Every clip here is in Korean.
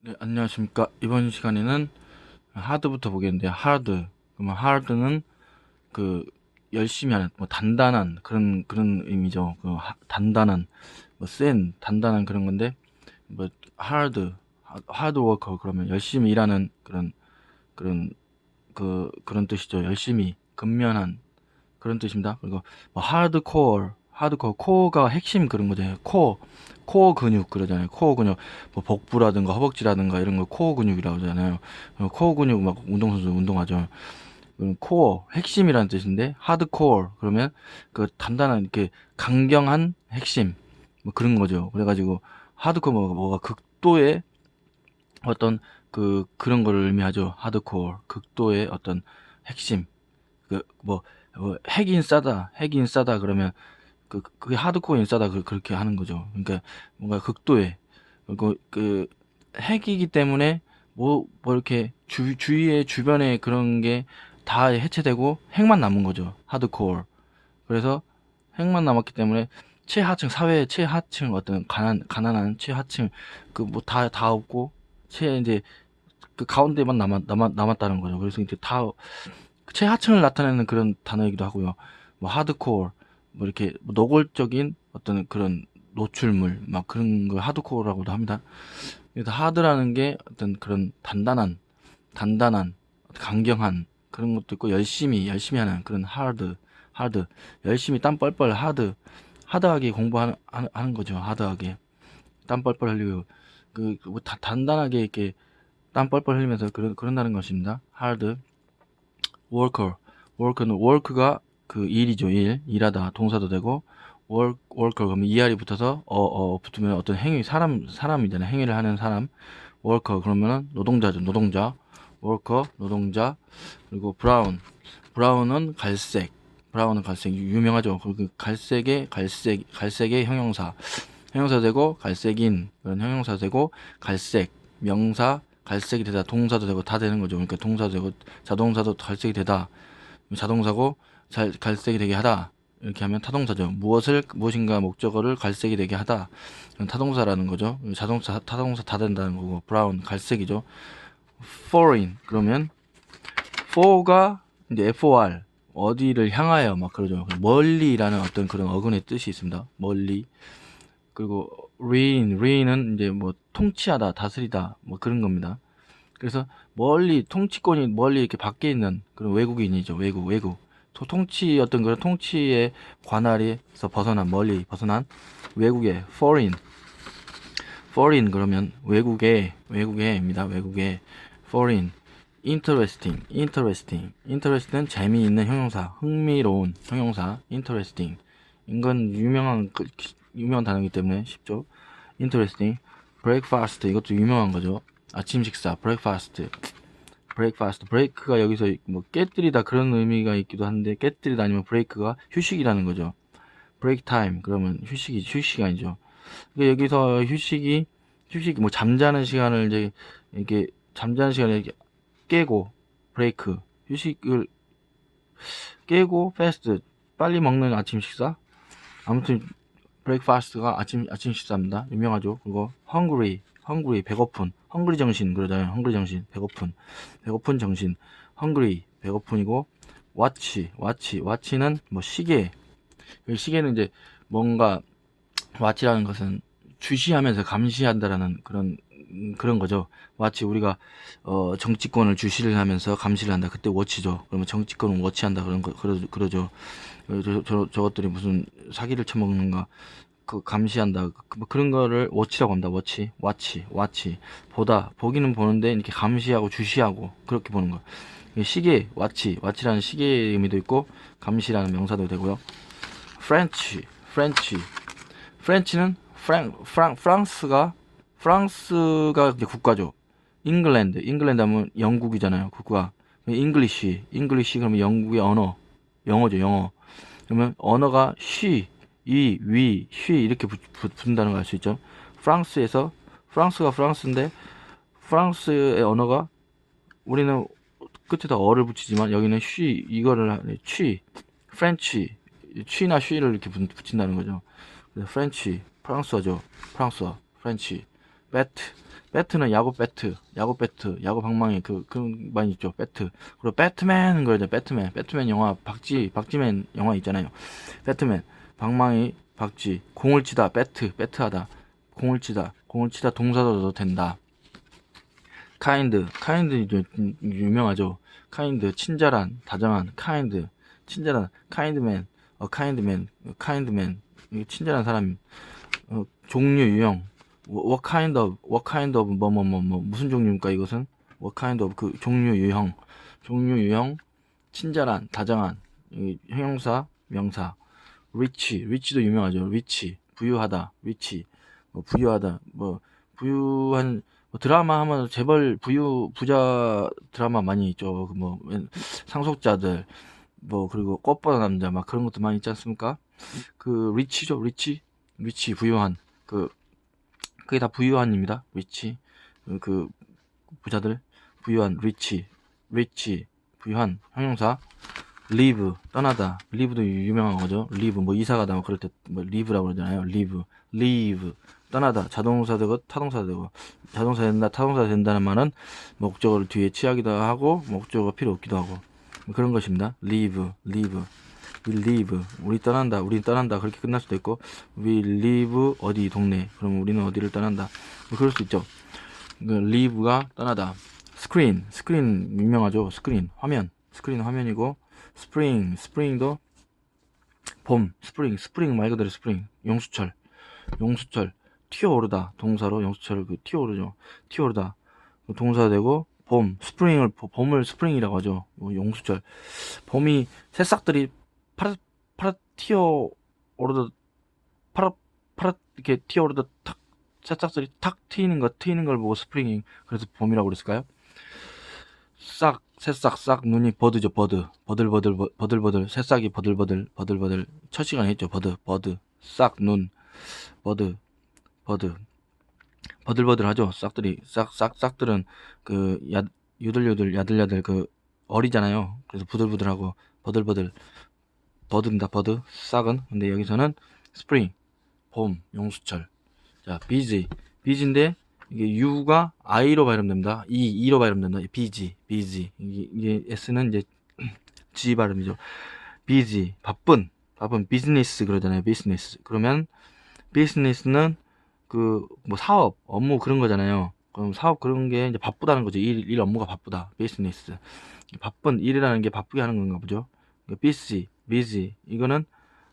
네, 안녕하십니까. 이번 시간에는 하드부터 보겠는데, 하드. 그러면 하드는 그 열심히 하는, 뭐 단단한 그런 그런 의미죠. 그 하- 단단한, 뭐 센, 단단한 그런 건데, 뭐 하드, 하드 워커 그러면 열심히 일하는 그런 그런 그 그런 뜻이죠. 열심히 근면한 그런 뜻입니다. 그리고 뭐 하드코어, 하드코어 코어가 핵심 그런 거죠. 코어, 코어 근육 그러잖아요. 코어 근육, 뭐 복부라든가 허벅지라든가 이런 거 코어 근육이라고 하잖아요. 어, 코어 근육 막 운동선수 운동하죠. 코어 핵심이라는 뜻인데 하드코어 그러면 그 단단한 이렇게 강경한 핵심 뭐 그런 거죠. 그래가지고 하드코어 뭐가, 뭐가 극도의 어떤 그 그런 거를 의미하죠. 하드코어 극도의 어떤 핵심 그뭐 뭐 핵인 싸다 핵인 싸다 그러면 그 그게 하드코어 인싸다 그 그렇게 하는 거죠. 그러니까 뭔가 극도의 그리고 그 핵이기 때문에 뭐, 뭐 이렇게 주, 주위에 주변에 그런 게 다 해체되고 핵만 남은 거죠. 하드코어. 그래서 핵만 남았기 때문에 최하층 사회의 최하층 어떤 가난 가난한 최하층 그 뭐 다다 없고 최 이제 그 가운데만 남았 남았 남았다는 거죠. 그래서 이제 다 최하층을 나타내는 그런 단어이기도 하고요. 뭐 하드코어 뭐 이렇게 뭐 노골적인 어떤 그런 노출물 막 그런 걸 하드코어라고도 합니다. 그래서 하드라는 게 어떤 그런 단단한 단단한 강경한 그런 것도 있고 열심히 열심히 하는 그런 하드 하드 열심히 땀 뻘뻘 하드 하드하게 공부하는 하는, 거죠. 하드하게 땀 뻘뻘 흘리고 그 뭐 단단하게 이렇게 땀 뻘뻘 흘리면서 그런 그런다는 것입니다. 하드 worker worker는 work가 그 일이죠 일. 일하다 동사도 되고 work worker 그러면 er이 붙어서 어어 붙으면 어떤 행위 사람 사람이잖아요. 행위를 하는 사람. worker 그러면은 노동자죠 노동자. worker 노동자. 그리고 brown. brown은 갈색. 브라운은 갈색. 유명하죠. 그 갈색의 갈색 갈색의 형용사. 형용사 되고 갈색인 그런 형용사 되고 갈색 명사 갈색이 되다. 동사도 되고 다 되는 거죠. 그러니까 동사도 되고 자동사도 갈색이 되다. 자동사고 잘 갈색이 되게 하다 이렇게 하면 타동사죠. 무엇을 무엇인가 목적어를 갈색이 되게 하다. 타동사라는 거죠. 자동차 타동사 다 된다는 거고 브라운 갈색이죠. foreign 그러면 for가 이제 for 어디를 향하여 막 그러죠. 멀리라는 어떤 그런 어근의 뜻이 있습니다. 멀리 그리고 reign reign은 이제 뭐 통치하다 다스리다 뭐 그런 겁니다. 그래서 멀리 통치권이 멀리 이렇게 밖에 있는 그런 외국인이죠. 외국 외국 또 통치 어떤 그런 통치의 관할에서 벗어난 멀리 벗어난 외국의 foreign foreign 그러면 외국의 외국의입니다. 외국의 foreign interesting interesting interest는 재미있는 형용사 흥미로운 형용사 interesting 이건 유명한 그- 유명한 단어이기 때문에 쉽죠. interesting breakfast 이것도 유명한 거죠. 아침 식사 breakfast breakfast break가 여기서 뭐 깨뜨리다 그런 의미가 있기도 한데 깨뜨리다 아니면 break가 휴식이라는 거죠. break time 그러면 휴식이 휴식 시간이죠. 그러니까 여기서 휴식이 휴식 뭐 잠자는 시간을 이제 이렇게 잠자는 시간에 이렇게 깨고 break 휴식을 깨고 fast 빨리 먹는 아침 식사 아무튼 breakfast가 아침 아침 식사입니다. 유명하죠. 그리 hungry 배고픈 헝그리 정신 그러잖아요. 헝그리 정신 배고픈 배고픈 정신 hungry 배고픈이고 watch watch watch는 뭐 시계 이 시계는 이제 뭔가 watch라는 것은 주시하면서 감시한다라는 그런 음, 그런 거죠. 마치 우리가 어 정치권을 주시를 하면서 감시를 한다. 그때 워치죠. 그러면 정치권은 워치한다 그런 거 그러, 그러죠. 어, 저, 저 저것들이 무슨 사기를 쳐먹는가 그 감시한다. 그, 뭐 그런 거를 워치라고 합니다. 워치, 와치, 와치. 보다 보기는 보는데 이렇게 감시하고 주시하고 그렇게 보는 거. 시계, 와치, 와치라는 시계의 의미도 있고 감시라는 명사도 되고요. 프렌치, 프렌치. 프렌치는 프랑, 프랑, 프랑스가 프랑스가 국가죠. 잉글랜드, 잉글랜드 하면 영국이잖아요. 국가. 잉글리시, 잉글리시 그러면 영국의 언어, 영어죠, 영어. 그러면 언어가 쉬, 이, 위, 쉬 이렇게 붙, 붙, 붙는다는 걸 알 수 있죠. 프랑스에서 프랑스가 프랑스인데 프랑스의 언어가 우리는 끝에다 어를 붙이지만 여기는 쉬 이거를. 취, 프렌치, 취나 쉬를 이렇게 붙, 붙인다는 거죠. 프렌치, 프랑스어죠. 프랑스어, 프렌치. 배트, 배트는 야구 배트, 야구 배트, 야구 방망이 그 그런 많이 있죠. 배트. 그리고 배트맨 그러죠. 배트맨. 배트맨 영화 박지 박지맨 영화 있잖아요. 배트맨 방망이 박쥐 공을 치다 배트 배트하다. 공을 치다 공을 치다 동사도 된다. 카인드 카인드 유명하죠. 카인드 친절한 다정한 카인드 친절한 카인드맨 어 카인드맨 카인드맨. 친절한 사람 어, 종류 유형. what kind of what kind of 뭐 뭐 뭐 뭐 무슨 종류입니까 이것은? what kind of 그 종류 유형. 종류 유형 친절한 다정한 이 형용사 명사 rich rich도 유명하죠. rich 부유하다 rich 뭐 부유하다 뭐 부유한 뭐 드라마 하면 재벌 부유 부자 드라마 많이 있죠. 그뭐 상속자들 뭐 그리고 꽃보다 남자 막 그런 것도 많이 있지 않습니까? 그 리치죠. 리치 리치 부유한 그 그게 다 부유한입니다. 리치 그, 그 부자들 부유한 리치 리치 부유한 형용사 live 떠나다. live도 유명한 거죠. live 뭐 이사 가다 뭐 그럴 때 뭐 live라고 그러잖아요. live leave 떠나다. 자동사 되고 타동사 되고. 자동사 된다 타동사 된다는 말은 목적어를 뒤에 취하기도 하고 목적어가 필요 없기도 하고 그런 것입니다. leave leave we leave 우리 떠난다 우리 떠난다. 그렇게 끝날 수도 있고 we leave 어디 동네. 그럼 우리는 어디를 떠난다. 뭐 그럴 수 있죠. 그 leave가 떠나다. screen screen 유명하죠. screen 화면. 스크린 화면이고 spring spring도 봄 spring spring 말 그대로 spring 용수철 용수철. 튀어오르다. 동사로 용수철을 그 튀어오르죠. 튀어오르다. 그 동사 되고 봄 스프링을 봄을 스프링이라고 하죠. 뭐 용수철. 봄이 새싹들이 파랗 파랗 튀어오르다 파랗 파랗 이렇게 튀어오르다 탁 새싹들이 탁 트이는 거 트이는 걸 보고 스프링이 그래서 봄이라고 그랬을까요? 싹 새싹 싹 눈이 버드죠 버드. 버들버들 버- 버들버들. 새싹이 버들버들 버들버들. 첫 시간에 했죠 버드. 버드. 싹 눈. 버드. 버드. 버들버들하죠. 싹들이. 싹 싹 싹들은 그 야, 유들유들 야들야들 그 어리잖아요. 그래서 부들부들하고 버들버들. 버드입니다 버드. 싹은. 근데 여기서는 스프링 봄 용수철. 자 비지 비지인데 이게 U가 I로 발음됩니다. E, E로 발음된다. BG, BG. 이게, S는 이제 G 발음이죠. busy, 바쁜, 바쁜, 비즈니스 그러잖아요. 비즈니스. 그러면 비즈니스는 그 뭐 사업, 업무 그런 거잖아요. 그럼 사업 그런 게 이제 바쁘다는 거죠. 일, 일 업무가 바쁘다. 비즈니스. 바쁜 일이라는 게 바쁘게 하는 건가 보죠. busy, busy. 이거는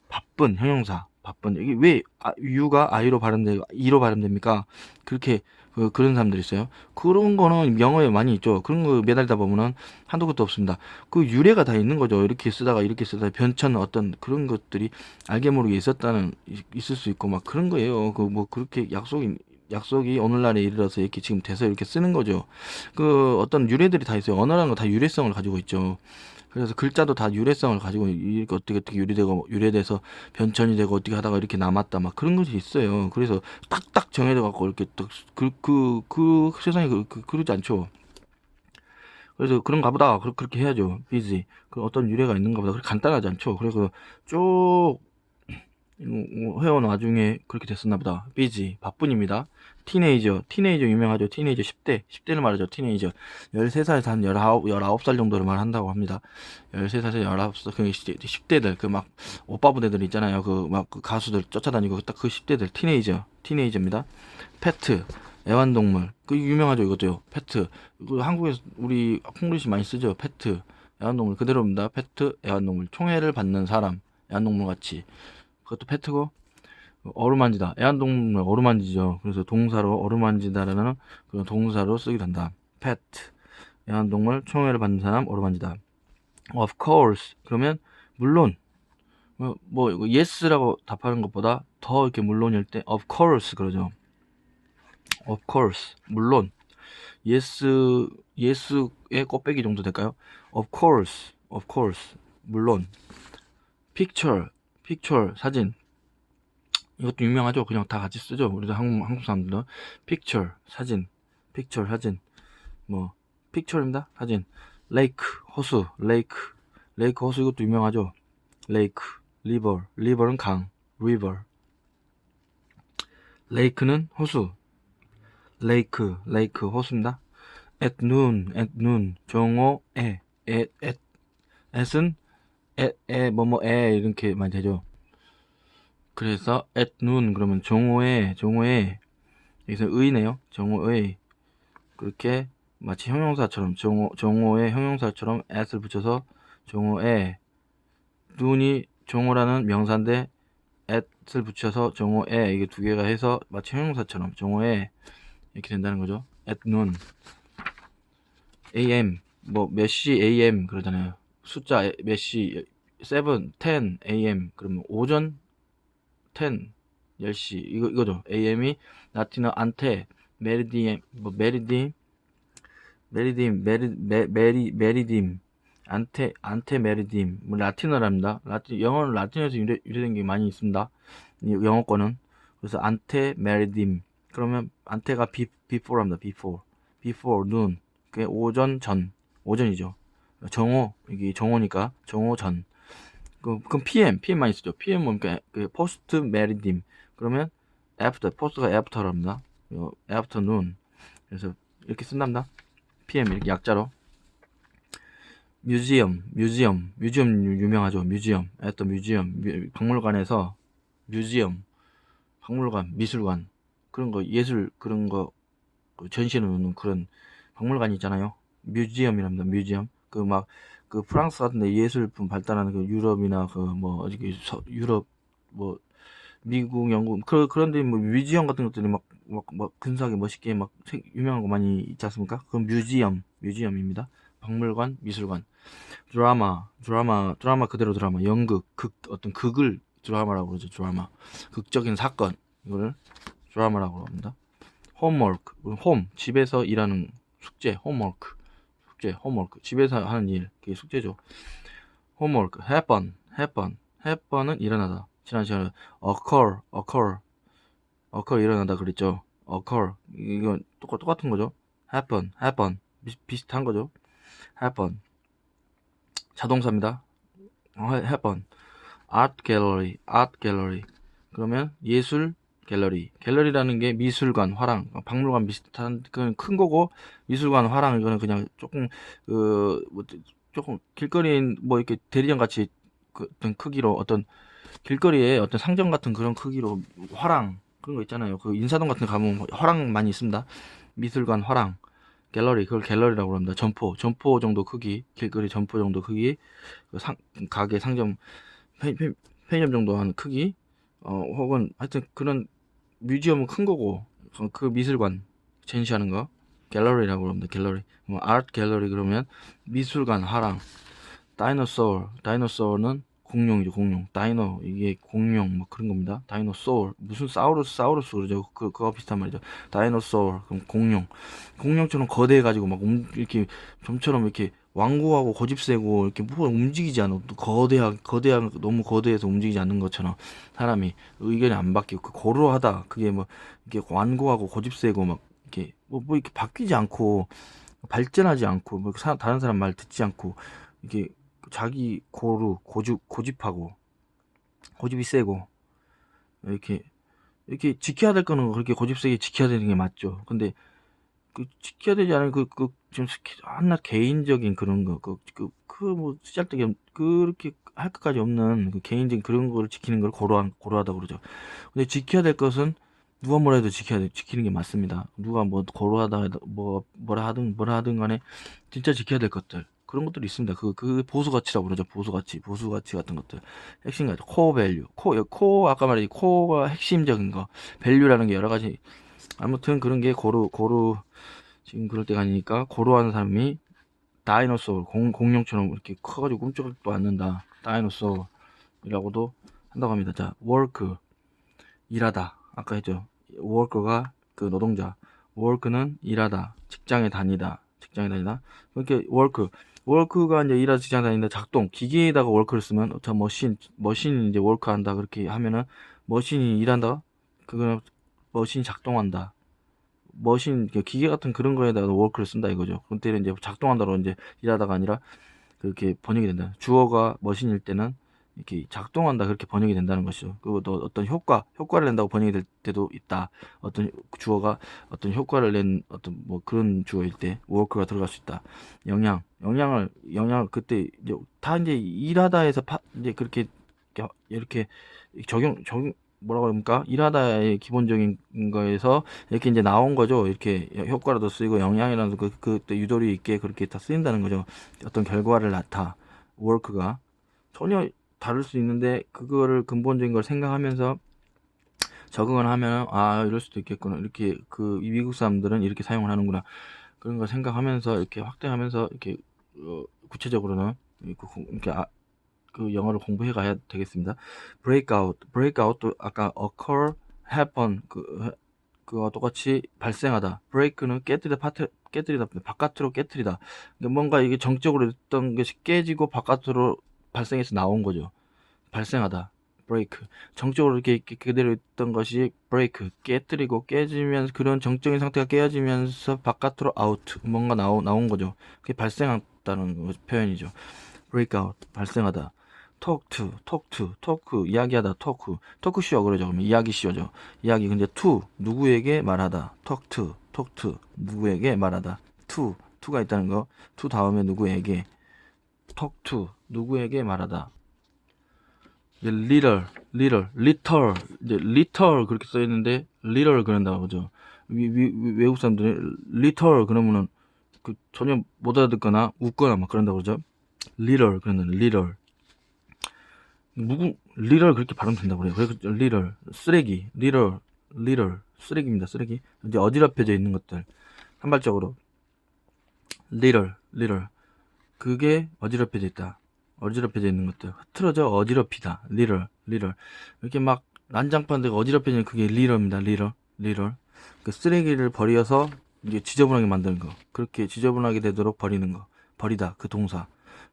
바쁜 형용사. 바쁜 이게 왜 아, U가 I로 발음되 E로 발음됩니까? 그렇게 그, 그런 사람들이 있어요. 그런 거는 영어에 많이 있죠. 그런 거 매달리다 보면은 한도 끝도 없습니다. 그 유래가 다 있는 거죠. 이렇게 쓰다가 이렇게 쓰다가 변천 어떤 그런 것들이 알게 모르게 있었다는 이- 있을 수 있고 막 그런 거예요. 그 뭐 그렇게 약속이 약속이 오늘날에 이르러서 이렇게 지금 돼서 이렇게 쓰는 거죠. 그 어떤 유래들이 다 있어요. 언어라는 거 다 유래성을 가지고 있죠. 그래서 글자도 다 유래성을 가지고 이렇게 어떻게 어떻게 유래되고 유래돼서 변천이 되고 어떻게 하다가 이렇게 남았다 막 그런 것이 있어요. 그래서 딱딱 정해져 갖고 이렇게 딱그그 그, 그 세상에 그, 그 그러지 않죠. 그래서 그런가 보다 그- 그렇게 해야죠. 비지 그 어떤 유래가 있는가 보다 그렇게 간단하지 않죠. 그래서 쭉 음, 해온 와중에 그렇게 됐었나 보다. 비지 바쁜입니다. 티네이저 티네이저 유명하죠. 티네이저 10대 10대를 말하죠. 티네이저 13살에서 한 19, 19살 정도를 말한다고 합니다. 13살에서 19살 그 10대들 그 막 오빠 부대들 있잖아요. 그 막 그 가수들 쫓아다니고 딱 그 10대들 티네이저 티네이저입니다. 페트 애완동물 그 유명하죠 이것도요. 페트 그 한국에서 우리 콩글리시 많이 쓰죠. 페트 애완동물 그대로입니다. 페트 애완동물 총애를 받는 사람 애완동물 같이 그것도 페트고 어루만지다. 애완동물 어루만지죠. 그래서 동사로 어루만지다라는 그런 동사로 쓰게 된다. 페트 애완동물 총애를 받는 사람 어루만지다. Of course. 그러면 물론 뭐, 뭐 yes라고 답하는 것보다 더 이렇게 물론일 때 of course 그러죠. of course. 물론. yes yes의 곱빼기 정도 될까요? of course. of course. 물론. picture. picture. 사진 이것도 유명하죠. 그냥 다 같이 쓰죠. 우리도 한국 한국 사람들은 picture 사진 picture 사진 뭐 picture입니다. 사진 lake 호수 lake lake 호수 이것도 유명하죠. lake river river는 강 river lake는 호수 lake, lake 호수입니다. at noon, at noon, 정오에, at, at, at은 에, 에, 뭐뭐, 에, 이렇게 많이 되죠. 그래서 at noon, 그러면 정오에, 정오에, 여기서 의네요. 정오의. 그렇게 마치 형용사처럼, 정오, 정오의 형용사처럼 at을 붙여서 정오에, 눈이 정오라는 명사인데 at을 붙여서 정오에, 이게 두 개가 해서 마치 형용사처럼 정오에 이렇게 된다는 거죠. at noon. am, 뭐, 몇 시 am 그러잖아요. 숫자 몇 시, 7, 10 am. 그러면 오전 10, 10시. 이거, 이거죠. am이 라틴어 안테, 메리디엠, 뭐, 메리딤, 메리딤, 메리, 메, 메리, 메리딤, 안테, 안테 메리딤. 뭐, 라틴어랍니다. 라틴, 영어는 라틴어에서 유래, 유래된 게 많이 있습니다. 이 영어권은. 그래서 안테 메리딤. 그러면 안테가 비, before랍니다. before. before noon. 그게 오전 전. 오전이죠. 정오. 이게 정오니까 정오 전. 그, 그럼 PM, PM만 있었죠. PM은 그, 그 post 메리딤. 그러면 after, post가 after랍니다. 요 afternoon. 그래서 이렇게 쓴답니다. PM 이렇게 약자로. 뮤지엄, 뮤지엄 유- 유명하죠. at 뮤지엄, 뮤- 박물관에서 뮤지엄, 박물관, 미술관 그런 거 예술 그런 거그 전시해 놓는 그런 박물관 있잖아요. 뮤지엄이랍니다. 뮤지엄. 그 막 그 프랑스 같은 데 예술품 발달하는 그 유럽이나 그뭐그 서- 유럽 뭐 미국, 영국 그 그런 데 뭐 뮤지엄 같은 것들이 막 막 막 근사하게 멋있게 막 생- 유명한 거 많이 있지 않습니까? 그건 뮤지엄, 뮤지엄입니다. 박물관, 미술관. 드라마, 드라마, 드라마 그대로 드라마, 연극, 극 어떤 극을 드라마라고 그러죠. 드라마. 극적인 사건 이거를 드라마라고 합니다. 홈워크, 홈 집에서 일하는 숙제, 홈워크, 숙제, 홈워크 집에서 하는 일 그게 숙제죠. 홈워크, happen, happen, happen은 일어나다. 지난 시간에 occur, occur, occur 일어나다 그랬죠. occur 이건 똑같 똑같은 거죠. happen, happen 비, 비슷한 거죠. happen 자동사입니다. 어, happen art gallery, art gallery 그러면 예술 갤러리. 갤러리라는 게 미술관, 화랑, 박물관 비슷한 그건 큰 거고 미술관, 화랑 이거는 그냥 조금 그뭐 조금 길거리인 뭐 이렇게 대리점 같이 그 어떤 크기로 어떤 길거리에 어떤 상점 같은 그런 크기로 화랑 그런 거 있잖아요. 그 인사동 같은 데 가면 화랑 많이 있습니다. 미술관, 화랑, 갤러리 그걸 갤러리라고 합니다. 점포, 점포 정도 크기, 길거리 점포 정도 크기, 그 상, 가게, 상점, 편의점 정도 한 크기, 어 혹은 하여튼 그런 뮤지엄은 큰 거고 그- 그 미술관 전시하는 거 갤러리라고 합니다. 갤러리. 뭐 아트 갤러리 그러면 미술관 화랑 다이노소울. 다이노소울은 공룡이죠 공룡. 다이노 이게 공룡 뭐 그런 겁니다. 다이노소울. 무슨 사우루스 사우루스 그러죠. 그 그거 비슷한 말이죠. 다이노소울 그럼 공룡. 공룡처럼 거대해 가지고 막 움- 이렇게 좀처럼 이렇게 완고하고 고집세고 이렇게 뭐 움직이지 않아 거대하 거대한 너무 거대해서 움직이지 않는 것처럼 사람이 의견이 안 바뀌고 그 고루하다 그게 뭐 이렇게 완고하고 고집세고 막 이렇게 뭐, 뭐 이렇게 바뀌지 않고 발전하지 않고 뭐 사- 다른 사람 말 듣지 않고 이게 자기 고루 고집 고집하고 고집이 세고 이렇게 이렇게 지켜야 될 거는 그렇게 고집세게 지켜야 되는 게 맞죠. 근데 그 지켜야 되지 않은 그 그 좀 한낱 개인적인 그런 거 그 그 그뭐없 그렇게 할 것까지 없는 그 개인적인 그런 거를 지키는 걸 고루한 고루하다 그러죠. 근데 지켜야 될 것은 누가 뭐라 해도 지켜야 돼, 지키는 게 맞습니다. 누가 뭐 고루하다 해도 뭐 뭐라 하든 뭐라 하든 간에 진짜 지켜야 될 것들 그런 것들이 있습니다. 그 그 보수 가치라고 그러죠. 보수 가치, 보수 가치 같은 것들 핵심 가치, 코어 밸류, 코, 코 아까 말했지 코어가 핵심적인 거, 밸류라는 게 여러 가지 아무튼 그런 게 고루 고루 지금 그럴 때가 아니니까 고루하는 사람이 다이노소울 공, 공룡처럼 이렇게 커가지고 꿈쩍도 않는다. 다이노소울이라고도 한다고 합니다. 자, work 일하다 아까 했죠. worker가 그 노동자, work는 일하다, 직장에 다니다, 직장에 다니다. 그렇게 work, work가 이제 일하다 직장 다니다 작동, 기계에다가 work를 쓰면 저 머신, 머신이 이제 work한다 그렇게 하면은 머신이 일한다. 그거는 머신이 작동한다. 머신 그 기계 같은 그런 거에다가 워크를 쓴다 이거죠. 그때는 이제 작동한다로 이제 일하다가 아니라 그렇게 번역이 된다. 주어가 머신일 때는 이렇게 작동한다 그렇게 번역이 된다는 것이죠. 그리고 또 어떤 효과 효과를 낸다고 번역이 될 때도 있다. 어떤 주어가 어떤 효과를 낸 어떤 뭐 그런 주어일 때 work가 들어갈 수 있다. 영향 영향을 영향 그때 이제 다 이제 일하다에서 파, 이제 그렇게 이렇게 적용 적용 뭐라고 합니까? 일하다의 기본적인 거에서 이렇게 이제 나온 거죠. 이렇게 효과라도 쓰이고 영향이라는 그, 그때 유도리 있게 그렇게 다 쓰인다는 거죠. 어떤 결과를 나타, work가 전혀 다를 수 있는데 그거를 근본적인 걸 생각하면서 적응을 하면 아 이럴 수도 있겠구나 이렇게 그 미국 사람들은 이렇게 사용을 하는구나 그런 걸 생각하면서 이렇게 확대하면서 이렇게 어, 구체적으로는 이렇게 아, 그 영어를 공부해 가야 되겠습니다. breakout, breakout도 아까 occur, happen 그 그와 똑같이 발생하다. break는 깨뜨리다, 파트, 깨뜨리다, 바깥으로 깨뜨리다. 그러니까 뭔가 이게 정적으로 있던 것이 깨지고 바깥으로 발생해서 나온 거죠. 발생하다. break. 정적으로 이렇게, 이렇게 그대로 있던 것이 break. 깨뜨리고 깨지면서 그런 정적인 상태가 깨어지면서 바깥으로 out. 뭔가 나오, 나온 거죠. 그게 발생했다는 표현이죠. breakout. 발생하다. Talk to, talk, 이야기하다, talk show 그러죠. 그러면 이야기 쇼죠. 이야기 근데 to 누구에게 말하다, talk to 누구에게 말하다, to, to가 있다는 거, to 다음에 누구에게, to 누구에게 말하다. little, little, 이제 little 그렇게 써 있는데 little 그런다고 그죠. 외국 사람들이 little 그러면은 그 전혀 못 알아듣거나 웃거나 막 그런다고 그러죠. little 그러는 little. 누구 리럴 그렇게 발음 된다고 그래요. 그래서 리럴 쓰레기 리럴 리럴 쓰레기입니다. 쓰레기 이제 어지럽혀져 있는 것들 산발적으로 리럴 리럴 그게 어지럽혀져 있다. 어지럽혀져 있는 것들 흐트러져 어지럽히다. 리럴 리럴 이렇게 막 난장판들 어지럽혀지는 그게 리럴입니다. 리럴 리럴 그 쓰레기를 버려서 이제 지저분하게 만드는 거 그렇게 지저분하게 되도록 버리는 거 버리다 그 동사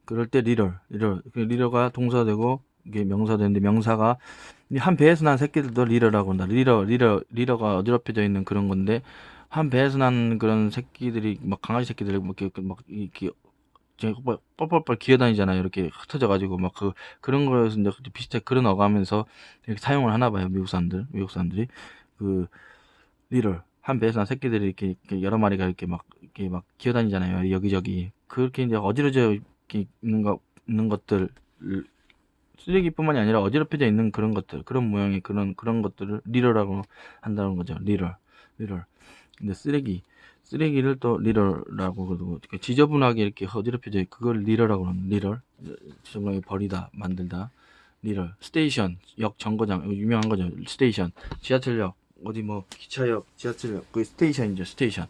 그럴 때 리럴 리럴 그 리럴가 동사 되고 이게 명사 되는데 명사가 한 배에서 난 새끼들도 리러라고 한다. 리러, 리러, 리러가 어지럽혀져 있는 그런 건데 한 배에서 난 그런 새끼들이 막 강아지 새끼들이 막 이렇게 막 이렇게 뻘뻘뻘 기어다니잖아요. 이렇게 흩어져 가지고 막 그 그런 거에서 이제 비슷하게 그런 어가면서 이렇게 사용을 하나 봐요. 미국 사람들, 미국 사람들이 그 리러 한 배에서 난 새끼들이 이렇게, 이렇게 여러 마리가 이렇게 막 이렇게 막 기어다니잖아요. 여기저기 그렇게 이제 어지러져 있는 거 있는 것들 쓰레기뿐만이 아니라 어지럽혀져 있는 그런 것들, 그런 모양의 그런 그런 것들을 리러라고 한다는 거죠. 리러, 리러. 근데 쓰레기, 쓰레기를 또 리러라고 그러고 지저분하게 이렇게 어지럽혀져 있고 그걸 리러라고 하는 리러. 지저분하게 버리다, 만들다. 리러. 스테이션, 역 정거장, 유명한 거죠. 스테이션, 지하철역, 어디 뭐 기차역, 지하철역, 그 스테이션이죠. 스테이션.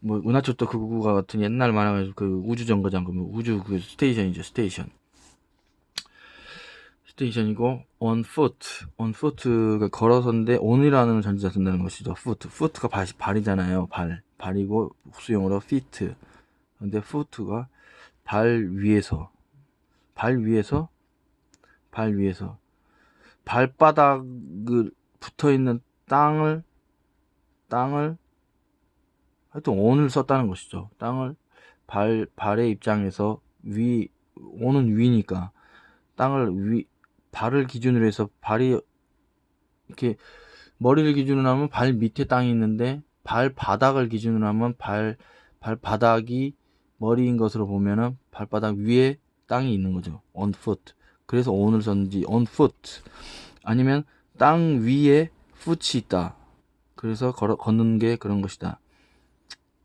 뭐 은하철도 그 구가 같은 옛날 만화가 그 우주 정거장, 그 우주 그 스테이션이죠. 스테이션. 스테이션이고 on foot, on foot가 걸어서인데 on이라는 전치사 쓴다는 것이죠. foot, foot가 발, 발이잖아요. 발, 발이고 수용어로 feet. 근데 foot가 발 위에서, 발 위에서, 발 위에서 발바닥을 붙어 있는 땅을 땅을 하여튼 on을 썼다는 것이죠. 땅을 발 발의 입장에서 위 on은 위니까 땅을 위 발을 기준으로 해서 발이 이렇게 머리를 기준으로 하면 발 밑에 땅이 있는데 발 바닥을 기준으로 하면 발 발바닥이 머리인 것으로 보면은 발바닥 위에 땅이 있는 거죠. on foot. 그래서 on을 썼는지 on foot 아니면 땅 위에 foot이 있다. 그래서 걸어 걷는 게 그런 것이다.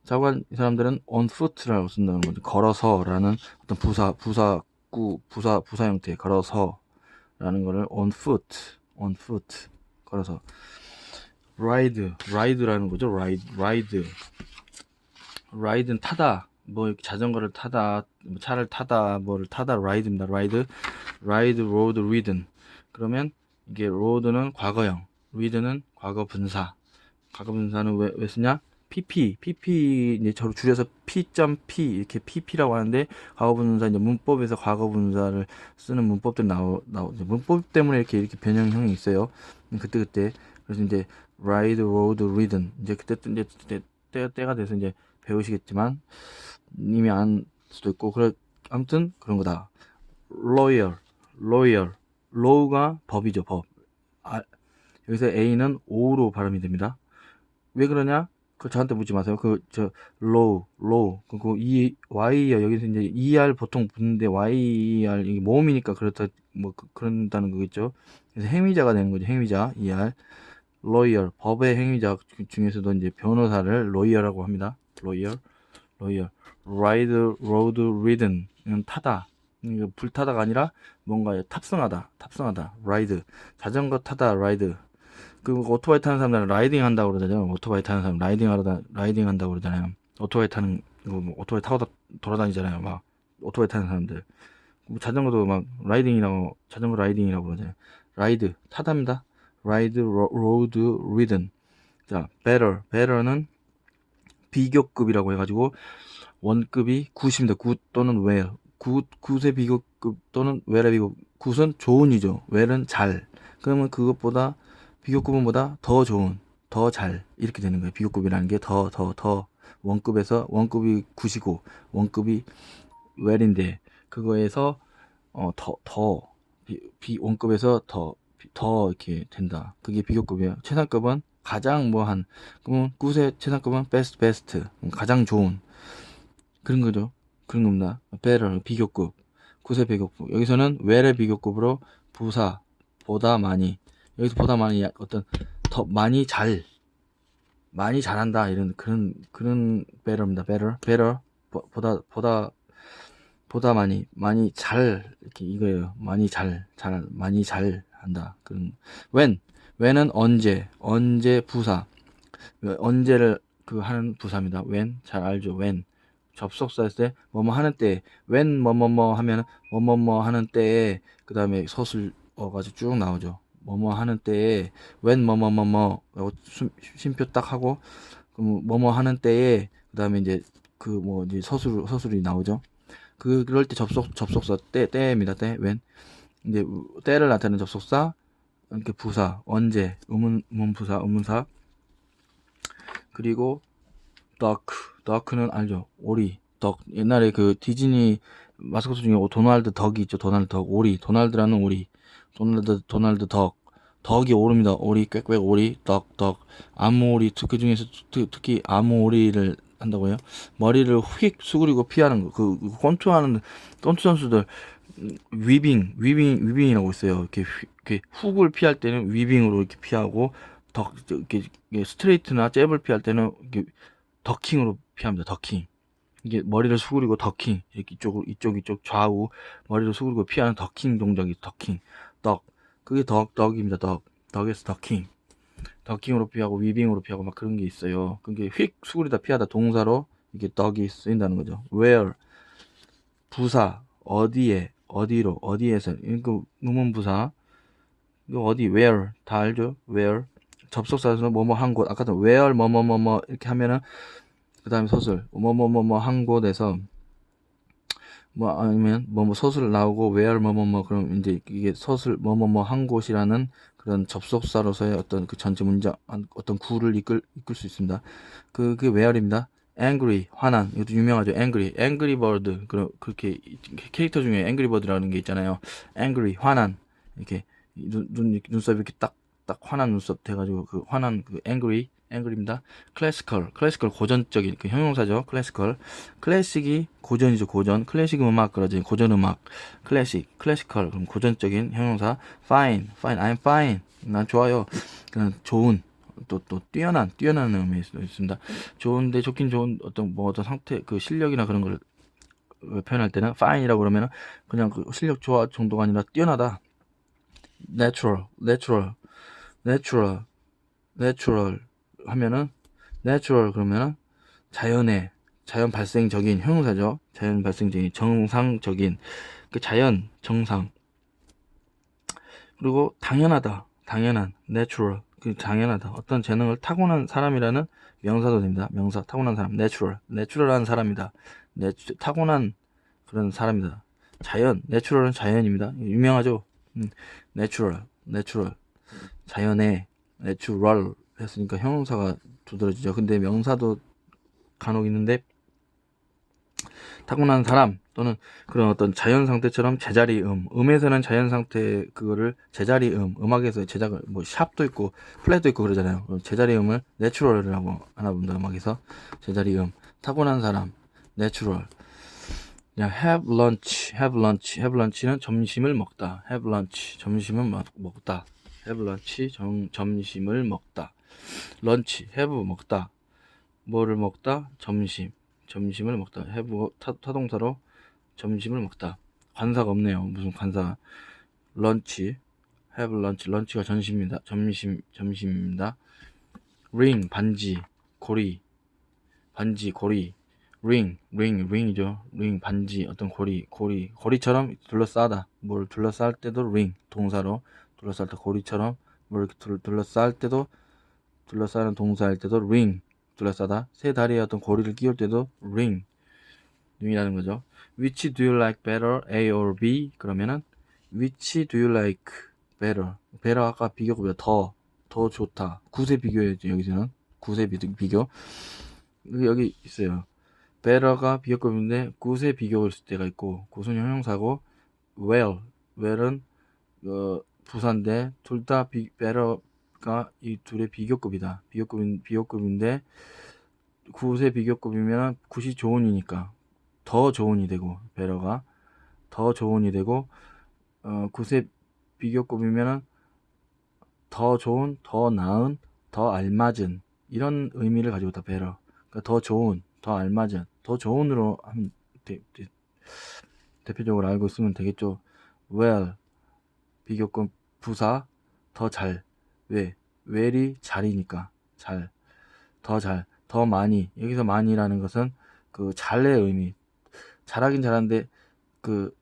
자관 이 사람들은 on foot라고 쓴다는 거죠. 걸어서라는 어떤 부사 부사구 부사 부사 형태 걸어서 라는 거를 on foot, on foot 걸어서 ride, ride라는 거죠. ride, ride, ride는 타다, 뭐 자전거를 타다, 뭐 차를 타다, 뭐를 타다, ride입니다. ride, ride, road, ridden. 그러면 이게 road는 과거형, ridden은 과거 분사. 과거 분사는 왜, 왜 쓰냐? Pp, pp 이제 저로 줄여서 p.p 이렇게 pp라고 하는데 과거분사 이제 문법에서 과거분사를 쓰는 문법들 나오 나오 문법 때문에 이렇게 이렇게 변형형이 있어요. 그때 그때 그래서 이제 ride, road, ridden 이제 그때 이제 때, 때 때가 돼서 이제 배우시겠지만 이미 안 수도 있고 그래 아무튼 그런 거다. lawyer, lawyer. law가 법이죠, 법. 아, 여기서 A는 O로 발음이 됩니다. 왜 그러냐? 그 저한테 묻지 마세요. 그저 law, law. 그거 E Y요. 여기서 이제 ER 보통 붙는데 YER 이게 모음이니까 그렇다 뭐 그, 그런다는 거겠죠. 그래서 행위자가 되는 거죠. 행위자 ER. lawyer. 법의 행위자 중에서도 이제 변호사를 lawyer라고 합니다. lawyer. lawyer. ride, road, ridden. 타다. 불타다가 아니라 뭔가 탑승하다. 탑승하다. ride. 자전거 타다. ride. 그 오토바이 타는 사람들은 라이딩 한다고 그러잖아요. 오토바이 타는 사람 라이딩 하다 라이딩 한다고 그러잖아요. 오토바이 타는 뭐 오토바이 타고 다 돌아다니잖아요. 막 오토바이 타는 사람들. 뭐 자전거도 막 라이딩이라고 자전거 라이딩이라고 그러잖아요. 라이드 타답니다. 라이드 로드 리든. 자, better. better는 비교급이라고 해 가지고 원급이 굿입니다. 굿 또는 well. 굿 굿의 비교급 또는 well의 비교 굿은 좋은이죠. well은 잘. 그러면 그것보다 비교급은보다 더 좋은, 더 잘 이렇게 되는 거예요. 비교급이라는 게 더, 더, 더 원급에서 원급이 9이고 원급이 웰인데 그거에서 어, 더, 더 비, 비 원급에서 더, 더 이렇게 된다. 그게 비교급이에요. 최상급은 가장 뭐 한 그러면 굿의 최상급은 베스트 베스트 가장 좋은 그런 거죠. 그런 겁니다. better 비교급 굿의 비교급 여기서는 웰의 비교급으로 부사 보다 많이 여기서 보다 많이 야- 어떤 더 많이 잘 많이 잘한다 이런 그런 그런 better better 보- 보다 보다 보다 많이 많이 잘 이렇게 이거예요. 많이 잘 잘 많이 잘 한다. 그런 when when은 언제 언제 부사 언제를 그 하는 부사입니다. when 잘 알죠. when 접속사 했을 때 뭐뭐 하는 때 when 뭐뭐뭐 하면 뭐뭐뭐 하는 때에 그 다음에 서술 어가지고 쭉 나오죠. 뭐뭐 하는 때에 뭐뭐 뭐뭐 하고 숨- 쉼표 딱 하고 그럼 뭐뭐 하는 때에 그 다음에 이제 그 뭐 이제 서술 서술이 나오죠. 그 그럴 때 접속 접속사 때 때입니다. 때 when. 이제 우- 때를 나타내는 접속사 이렇게 부사 언제 의문 의문 부사 의문사. 그리고 duck. duck는 알죠? 오리 덕 옛날에 그 디즈니 마스코트 중에 도날드 덕이 있죠. 도날드 덕 오리. 도날드라는 오리 도날드 도날드 덕. 덕이 오릅니다 오리 꽥꽥 오리 덕덕. 암오리 그 중에서 특- 특히 암오리를 한다고요? 머리를 휙 수그리고 피하는 거그 권투하는 권투 선수들 음, 위빙 위빙 위빙이라고 있어요. 이렇게, 휘- 이렇게 훅을 피할 때는 위빙으로 이렇게 피하고 덕 이렇게 스트레이트나 잽을 피할 때는 이렇게 더킹으로 피합니다. 더킹. 이게 머리를 수그리고 더킹. 이쪽으로 이쪽 이쪽 좌우 머리를 수그리고 피하는 더킹 동작이 더킹. 덕. 그게 덕 덕입니다. 덕. 덕에서 더킹. 더킹으로 피하고 위빙으로 피하고 막 그런 게 있어요. 그게 휙 수그리다 피하다 동사로 이게 덕이 쓰인다는 거죠. where 부사 어디에 어디로 어디에서 이거 의문 부사 이거 어디 where 다 알죠? where 접속사에서 뭐뭐 한 곳 아까도 where 뭐뭐뭐뭐 이렇게 하면은 그 다음에 서술 뭐뭐뭐뭐 한 곳에서 뭐 아니면 뭐뭐 서술 나오고 where 뭐뭐뭐 그럼 이제 이게 서술 뭐뭐뭐 한 곳이라는 그런 접속사로서의 어떤 그 전체 문장 어떤 구를 이끌 이끌 수 있습니다. 그 그게 where입니다. angry 화난 이것도 유명하죠. angry angry bird 그런 그렇게 캐릭터 중에 angry bird라는 게 있잖아요. angry 화난 이렇게 눈, 눈 눈썹 이렇게 딱딱 화난 눈썹 돼가지고 그 화난 그 angry angry입니다. classical classical 고전적인 그 형용사죠. classical 클래식이 고전이죠. 고전 클래식 음악 그러지 고전 음악 클래식 classical 그럼 고전적인 형용사 fine fine I'm fine 난 좋아요. 그냥 좋은 또 또 뛰어난 뛰어난 수도 있습니다. 좋은데 좋긴 좋은 어떤 뭐 어떤 상태 그 실력이나 그런 걸 표현할 때는 fine이라고 그러면은 그냥 그 실력 좋아 정도가 아니라 뛰어나다. natural, natural, natural, natural 하면은 natural 그러면은 자연의 자연 발생적인 형용사죠. 자연 발생적인 정상적인 그 자연 정상 그리고 당연하다, 당연한 natural 그 당연하다 어떤 재능을 타고난 사람이라는 명사도 됩니다. 명사 타고난 사람 natural, natural한 사람이다. 내추, 타고난 그런 사람이다. 자연, 내추럴은 자연입니다. 유명하죠. 음, 내추럴, 내추럴, 자연의 내추럴 했으니까 형용사가 두드러지죠. 근데 명사도 간혹 있는데 타고난 사람, 또는 그런 어떤 자연 상태처럼 제자리 음 음에서는 자연 상태 그거를 제자리 음 음악에서 제작을 뭐 샵도 있고 플랫도 있고 그러잖아요. 제자리 음을 내추럴이라고 하나 봅니다 음악에서. 제자리 음 타고난 사람 내추럴. 그냥 have lunch have lunch have lunch는 점심을 먹다. have lunch 점심을 먹, 먹다. have lunch 점, 점심을 먹다 lunch have 먹다. 뭐를 먹다? 점심. 점심을 먹다. have 타, 타동사로 점심을 먹다. 관사가 없네요. 무슨 관사. 런치. have lunch 런치가 점심입니다. 점심 점심입니다. ring 반지 고리. 반지 고리. ring ring ring이죠. ring 반지 어떤 고리 고리. 고리처럼 둘러싸다. 뭘 둘러쌀 때도 ring 동사로 둘러쌀 때 고리처럼 뭘 둘러쌀 때도 둘러싸는 동사일 때도 ring 둘러싸다. 세 다리에 어떤 고리를 끼울 때도 ring ring이라는 거죠. Which do you like better A or B? 그러면은 which do you like better? better 아까 비교급이다 더더 좋다. 구세 비교였죠 여기서는. 구세 비- 비교. 여기- 있어요. better가 비교급인데 구세 비교일 때가 있고 구순 형용사고 well well은 어, 부사인데 둘다 better 가이 둘의 비교급이다 비교급인 비교급인데 구세 비교급이면 굿이 좋은이니까 더 좋은이 되고 베러가 더 좋은이 되고 어 구세 비교급이면은 더 좋은, 더 나은, 더 알맞은 이런 의미를 가지고 있다 베러. 그러니까 더 좋은, 더 알맞은, 더 좋은으로 하면 대, 대, 대표적으로 알고 있으면 되겠죠. well 비교급 부사 더 잘. 왜? well이 잘이니까 잘. 더 잘, 더 많이. 여기서 많이라는 것은 그 잘의 의미. 잘하긴 잘하는데 그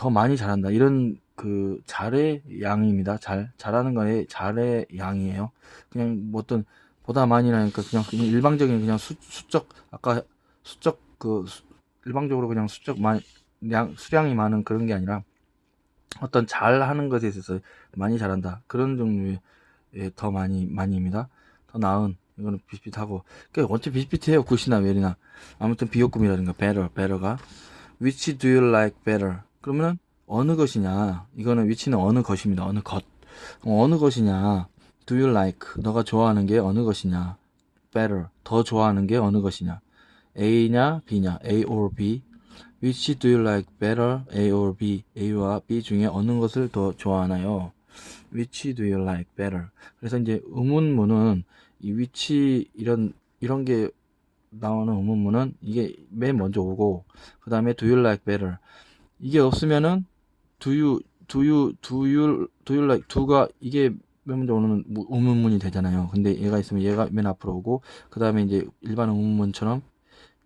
더 많이 잘한다 이런 그 잘의 양입니다 잘 잘하는 거에 잘의 양이에요 그냥 뭐 어떤 보다 많이라니까 그냥 그냥 일방적인 그냥 수, 수적 아까 수적 그 수- 일방적으로 그냥 수적 많양 수량이 많은 그런 게 아니라 어떤 잘하는 것에 있어서 많이 잘한다 그런 종류의 예, 더 많이 많이입니다 더 나은 이거는 비슷비슷하고 그러니까 원체 비슷비슷해요 굿이나 웰이나 아무튼 비교급이라든가 better better가 which do you like better? 그러면 어느 것이냐? 이거는 which는 어느 것입니다. 어느 것. 어, 어느 것이냐? do you like? 너가 좋아하는 게 어느 것이냐? better. 더 좋아하는 게 어느 것이냐? A냐, B냐? A or B? which do you like better? A or B? A와 B 중에 어느 것을 더 좋아하나요? Which do you like better? 그래서 이제 의문문은 이 which 이런 이런 게 나오는 의문문은 이게 맨 먼저 오고 그 다음에 do you like better? 이게 없으면은 do you do you do you do you like do가 이게 맨 먼저 오는 무- 의문문이 되잖아요. 근데 얘가 있으면 얘가 맨 앞으로 오고 그 다음에 이제 일반 의문문처럼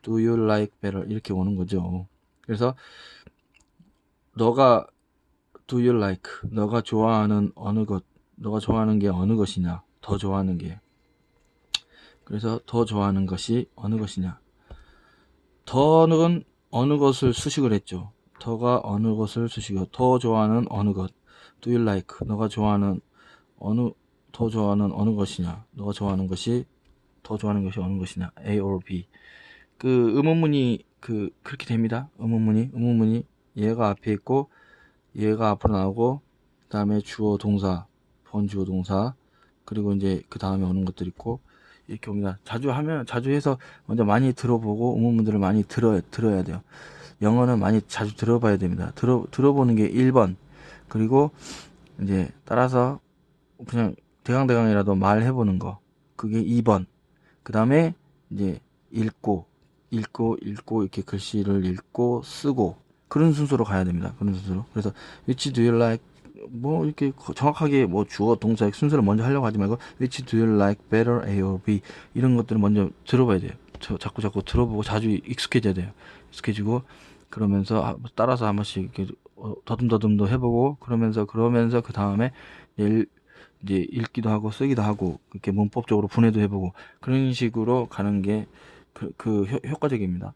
do you like better? 이렇게 오는 거죠. 그래서 너가 do you like? 너가 좋아하는 어느 것 너가 좋아하는 게 어느 것이냐? 더 좋아하는 게. 그래서 더 좋아하는 것이 어느 것이냐? 더는 어느 것을 수식을 했죠. 더가 어느 것을 수식을 더 좋아하는 어느 것? Do you like? 너가 좋아하는 어느 더 좋아하는 어느 것이냐? 너가 좋아하는 것이 더 좋아하는 것이 어느 것이냐? A or B. 그 의문문이 그 그렇게 됩니다. 의문문이 의문문이 얘가 앞에 있고 얘가 앞으로 나오고 그 다음에 주어 동사 본주어 동사 그리고 이제 그 다음에 오는 것들 있고 이렇게 옵니다. 자주 하면 자주 해서 먼저 많이 들어보고 의문문들을 많이 들어야 들어야 돼요. 영어는 많이 자주 들어봐야 됩니다. 들어 들어보는 게 1번. 그리고 이제 따라서 그냥 대강대강이라도 말해 보는 거. 그게 2번. 그 다음에 이제 읽고 읽고 읽고 이렇게 글씨를 읽고 쓰고 그런 순서로 가야 됩니다. 그런 순서로. 그래서 which do you like? 뭐 이렇게 정확하게 뭐 주어 동사 순서를 먼저 하려고 하지 말고 which do you like better A or B? 이런 것들을 먼저 들어봐야 돼요. 저, 자꾸 자꾸 들어보고 자주 익숙해져야 돼요. 익숙해지고 그러면서 아, 따라서 한 번씩 이렇게 어, 더듬더듬도 해보고 그러면서 그러면서 그 다음에 이제 읽기도 하고 쓰기도 하고 이렇게 문법적으로 분해도 해보고 그런 식으로 가는 게 그, 그 효, 효과적입니다.